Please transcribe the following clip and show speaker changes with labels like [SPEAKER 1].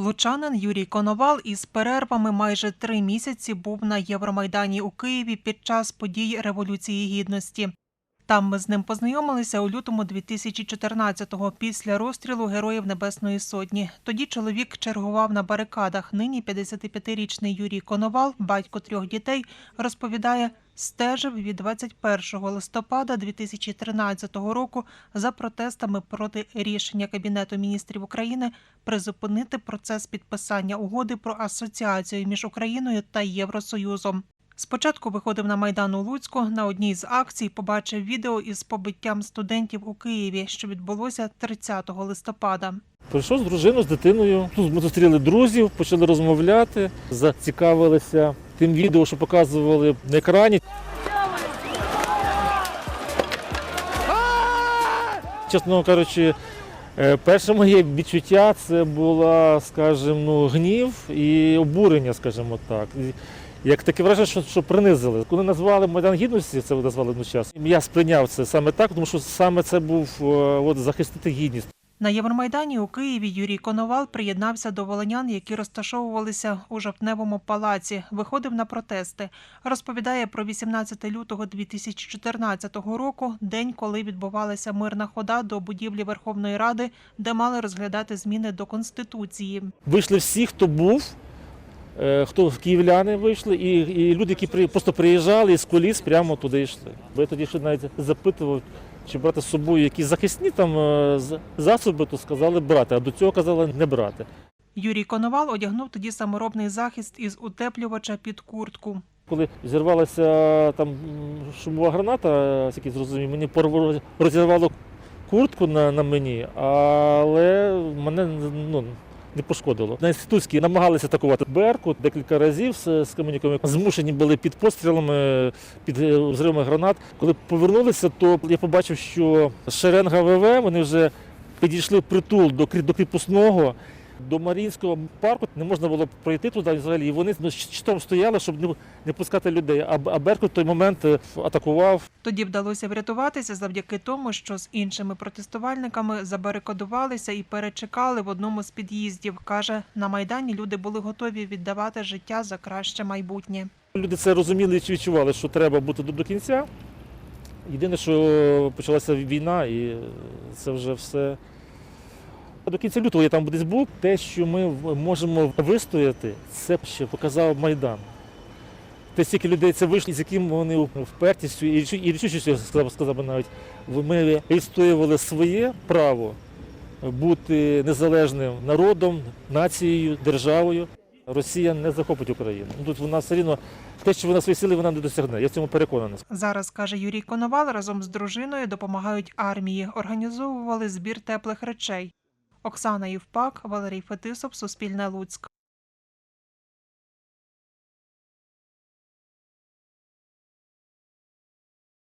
[SPEAKER 1] Лучанин Юрій Коновал із перервами майже три місяці був на Євромайдані у Києві під час подій Революції Гідності. Там ми з ним познайомилися у лютому 2014-го після розстрілу Героїв Небесної Сотні. Тоді чоловік чергував на барикадах. Нині 55-річний Юрій Коновал, батько трьох дітей, розповідає, стежив від 21 листопада 2013 року за протестами проти рішення Кабінету міністрів України призупинити процес підписання угоди про асоціацію між Україною та Євросоюзом. Спочатку виходив на майдан у Луцьку. На одній з акцій побачив відео із побиттям студентів у Києві, що відбулося 30 листопада.
[SPEAKER 2] Прийшов з дружиною, з дитиною. Тут ми зустріли друзів, почали розмовляти, зацікавилися тим відео, що показували на екрані. Чесно кажучи, перше моє відчуття це була, скажімо, ну, гнів і обурення, скажімо так. Як таке враження, що, що принизили. Коли назвали Майдан Гідності, це назвали одночасно, я сприйняв це саме так, тому що саме це був е, от, захистити гідність.
[SPEAKER 1] На Євромайдані у Києві Юрій Коновал приєднався до волонян, які розташовувалися у жовтневому палаці. Виходив на протести. Розповідає про 18 лютого 2014 року, день, коли відбувалася мирна хода до будівлі Верховної Ради, де мали розглядати зміни до конституції.
[SPEAKER 2] Вийшли всі, хто був, е, хто київляни вийшли, і, і люди, які просто приїжджали із коліс, прямо туди йшли. Бо я тоді ще навіть запитував, чи брати з собою якісь захисні там е, засоби, то сказали брати, а до цього казали не брати.
[SPEAKER 1] Юрій Коновал одягнув тоді саморобний захист із утеплювача під куртку.
[SPEAKER 2] Коли зірвалася там шумова граната, як зрозумів, мені порвало- розірвало куртку на, на мені, але мене ну, не пошкодило. На інститутській намагалися атакувати Беркут декілька разів з, з каменюками. Змушені були під пострілами, під е, взривами гранат. Коли повернулися, то я побачив, що шеренга ВВ вони вже підійшли в притул до, до кріпосного. До Маріїнського парку не можна було пройти туди взагалі. І вони ну, щитом стояли, щоб не, не пускати людей. А, а Беркут в той момент е, атакував.
[SPEAKER 1] Тоді вдалося врятуватися завдяки тому, що з іншими протестувальниками забарикадувалися і перечекали в одному з під'їздів. Каже, на майдані люди були готові віддавати життя за краще майбутнє.
[SPEAKER 2] Люди це розуміли і відчували, що треба бути до, до кінця. Єдине, що почалася війна, і це вже все. До кінця лютого я там десь був. Те, що ми можемо вистояти, це ще показав Майдан. Те, стільки людей це вийшло, з яким вони впертістю і рішу- рішучістю, сказав, сказав би навіть, ми відстоювали своє право бути незалежним народом, нацією, державою. Росія не захопить Україну. Ну, Тут вона все рівно те, що вона свої сили, вона не досягне. Я в цьому переконаний.
[SPEAKER 1] Зараз каже Юрій Коновал, разом з дружиною допомагають армії, організовували збір теплих речей. Оксана Євпак, Валерій Фетисов, Суспільне Луцьк.